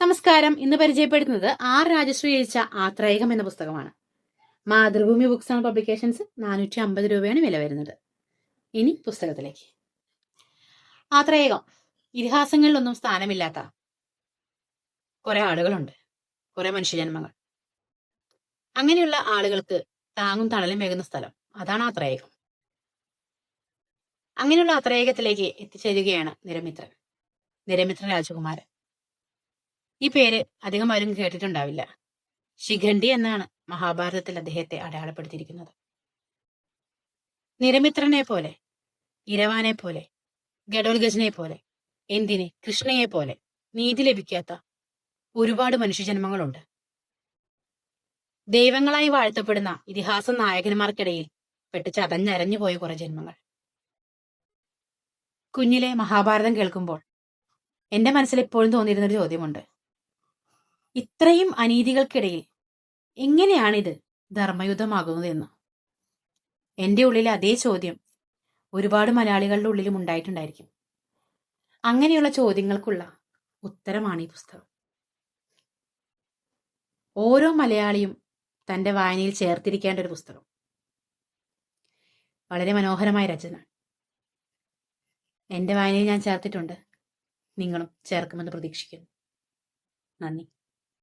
നമസ്കാരം. ഇന്ന് പരിചയപ്പെടുത്തുന്നത് ആർ രാജശ്രീ എഴുച്ച ആത്രേയകം എന്ന പുസ്തകമാണ്. Mathrubhumi books and publications. നാനൂറ്റി അമ്പത് രൂപയാണ് വില വരുന്നത്. ഇനി പുസ്തകത്തിലേക്ക്. ആത്രേയകം ഇതിഹാസങ്ങളിലൊന്നും സ്ഥാനമില്ലാത്ത കുറെ ആളുകളുണ്ട്. കുറെ മനുഷ്യജന്മങ്ങൾ. അങ്ങനെയുള്ള ആളുകൾക്ക് താങ്ങും തണലും വേകുന്ന സ്ഥലം. അതാണ് ആത്രേയകം അങ്ങനെയുള്ള അത്രയേകത്തിലേക്ക് എത്തിച്ചേരുകയാണ് നിരമിത്രൻ. നിരമിത്ര രാജകുമാരൻ. ഈ പേര് അധികം ആരും കേട്ടിട്ടുണ്ടാവില്ല. ശിഖണ്ഡി എന്നാണ് മഹാഭാരതത്തിൽ അദ്ദേഹത്തെ അടയാളപ്പെടുത്തിയിരിക്കുന്നത്. നിരമിത്രനെ പോലെ ഇരവാനെ പോലെ ഗഡോൽഗജനെ പോലെ എന്തിന് കൃഷ്ണയെ പോലെ നീതി ലഭിക്കാത്ത ഒരുപാട് മനുഷ്യജന്മങ്ങളുണ്ട്. ദൈവങ്ങളായി വാഴ്ത്തപ്പെടുന്ന ഇതിഹാസ നായകന്മാർക്കിടയിൽ പെട്ട് ചതഞ്ഞരഞ്ഞു പോയ കുറെ ജന്മങ്ങൾ. കുഞ്ഞിലെ മഹാഭാരതം കേൾക്കുമ്പോൾ എന്റെ മനസ്സിൽ എപ്പോഴും തോന്നിയിരുന്നൊരു ചോദ്യമുണ്ട്. ഇത്രയും അനീതികൾക്കിടയിൽ എങ്ങനെയാണിത് ധർമ്മയുദ്ധമാകുന്നത് എന്ന് എന്റെ ഉള്ളിലെ അതേ ചോദ്യം ഒരുപാട് മലയാളികളുടെ ഉള്ളിലും ഉണ്ടായിട്ടുണ്ടായിരിക്കും. അങ്ങനെയുള്ള ചോദ്യങ്ങൾക്കുള്ള ഉത്തരമാണ് ഈ പുസ്തകം. ഓരോ മലയാളിയും തന്റെ വായനയിൽ ചേർത്തിരിക്കേണ്ട ഒരു പുസ്തകം. വളരെ മനോഹരമായ രചന. എന്റെ വായനയിൽ ഞാൻ ചേർത്തിട്ടുണ്ട്. നിങ്ങളും ചേർക്കുമെന്ന് പ്രതീക്ഷിക്കുന്നു. നന്ദി.